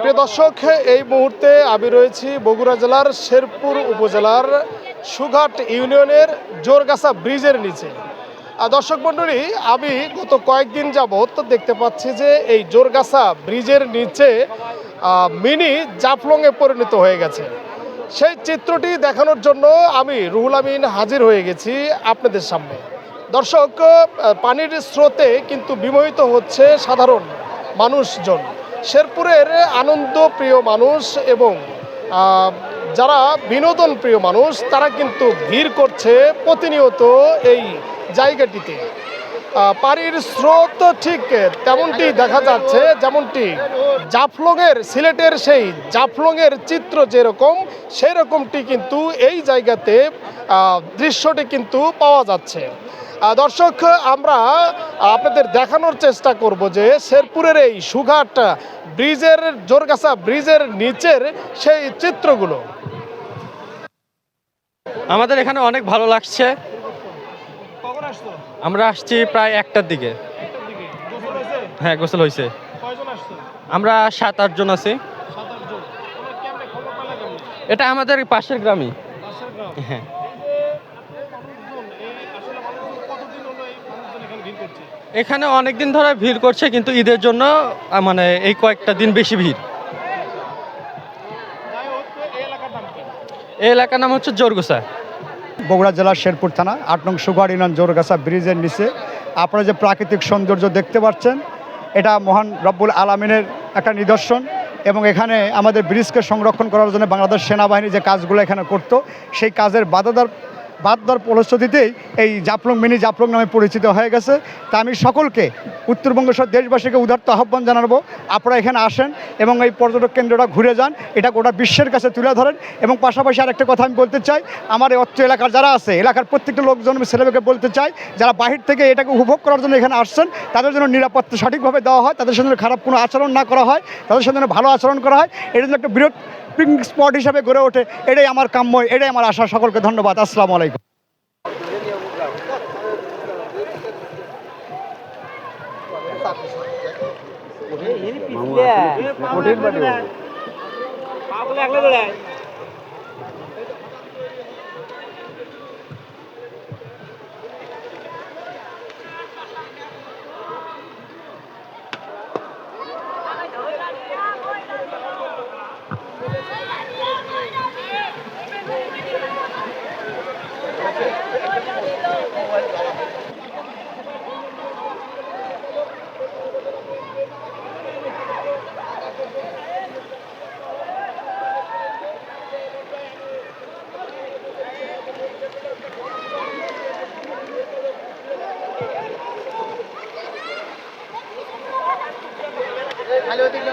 প্রিয় দর্শক, এই মুহূর্তে আমি রয়েছি বগুড়া জেলার শেরপুর উপজেলার সুঘাট ইউনিয়নের জোরগাছা ব্রিজের নিচে। আর দর্শক মণ্ডলী, আমি গত কয়েকদিন যাবৎ দেখতে পাচ্ছি যে এই জোরগাছা ব্রিজের নিচে মিনি জাফলংয়ে পরিণত হয়ে গেছে। সেই চিত্রটি দেখানোর জন্য আমি রুহুল আমিন হাজির হয়ে গেছি আপনাদের সামনে। দর্শক পানির স্রোতে কিন্তু বিমোহিত হচ্ছে সাধারণ মানুষজন। শেরপুরের আনন্দ প্রিয় মানুষ এবং যারা বিনোদন প্রিয় মানুষ, তারা কিন্তু ভিড় করছে প্রতিনিয়ত এই জায়গাটিতে। পানির স্রোত ঠিক তেমনটি দেখা যাচ্ছে, যেমনটি জাফলংয়ের, সিলেটের সেই জাফলংয়ের চিত্র যেরকম সেই রকমটি কিন্তু এই জায়গাতে দৃশ্যটি কিন্তু পাওয়া যাচ্ছে। দর্শক আমরা আপনাদের দেখানোর চেষ্টা করব যে শেরপুরের এই সুঘাট ব্রিজের জোরগাছা ব্রিজের নিচের সেই চিত্রগুলো। আমাদের এখানে অনেক ভালো লাগছে। আমরা আসছি প্রায় একটার দিকে। হ্যাঁ গোসল হয়েছে। আমরা সাত আটজন আছি। এটা আমাদের পাশের গ্রামই। হ্যাঁ মানুষজন এই আসলে মানুষজন কতদিন হলো এই মানুষজন এখানে অনেক দিন ধরে ভিড় করছে, কিন্তু ঈদের জন্য মানে এই কয়েকটা দিন বেশি ভিড়। এই এলাকার নাম এই এলাকার নাম হচ্ছে জোরগোসা বগুড়া জেলার শেরপুর থানা, আট নং সুগার ইউনিয়ন জোরগাছা ব্রিজের নিচে। আপনারা যে প্রাকৃতিক সৌন্দর্য দেখতে পাচ্ছেন, এটা মহান রব্বুল আলমিনের একটা নিদর্শন এবং এখানে আমাদের ব্রিজকে সংরক্ষণ করার জন্য বাংলাদেশ সেনাবাহিনী যে কাজগুলো এখানে করত, সেই কাজের বাধাদার বাদ দেওয়ার ফলশ্রুতিতেই এই জাফলং মিনি জাফলং নামে পরিচিত হয়ে গেছে। তা আমি সকলকে, উত্তরবঙ্গ সহ দেশবাসীকে উদার্ত আহ্বান জানাব। আপনারা এখানে আসেন এবং এই পর্যটক কেন্দ্রটা ঘুরে যান, এটা গোটা বিশ্বের কাছে তুলে ধরেন এবং পাশাপাশি আরেকটা কথা আমি বলতে চাই, আমার এই অত্র এলাকার যারা আছে, এলাকার প্রত্যেকটা লোকজন ছেলেমেয়েকে বলতে চাই, যারা বাহির থেকে এটাকে উপভোগ করার জন্য এখানে আসছেন, তাদের জন্য নিরাপত্তা সঠিকভাবে দেওয়া হয়, তাদের সঙ্গে খারাপ কোনো আচরণ না করা হয়, তাদের সঙ্গে ভালো আচরণ করা হয় এটা জন্য একটা বৃহৎ পিকনিক স্পট হিসাবে গড়ে ওঠে। এটাই আমার কাম্য এটাই আমার আশা। সকলকে ধন্যবাদ। আসসালামু আলাইকুম। খালি ওদিকে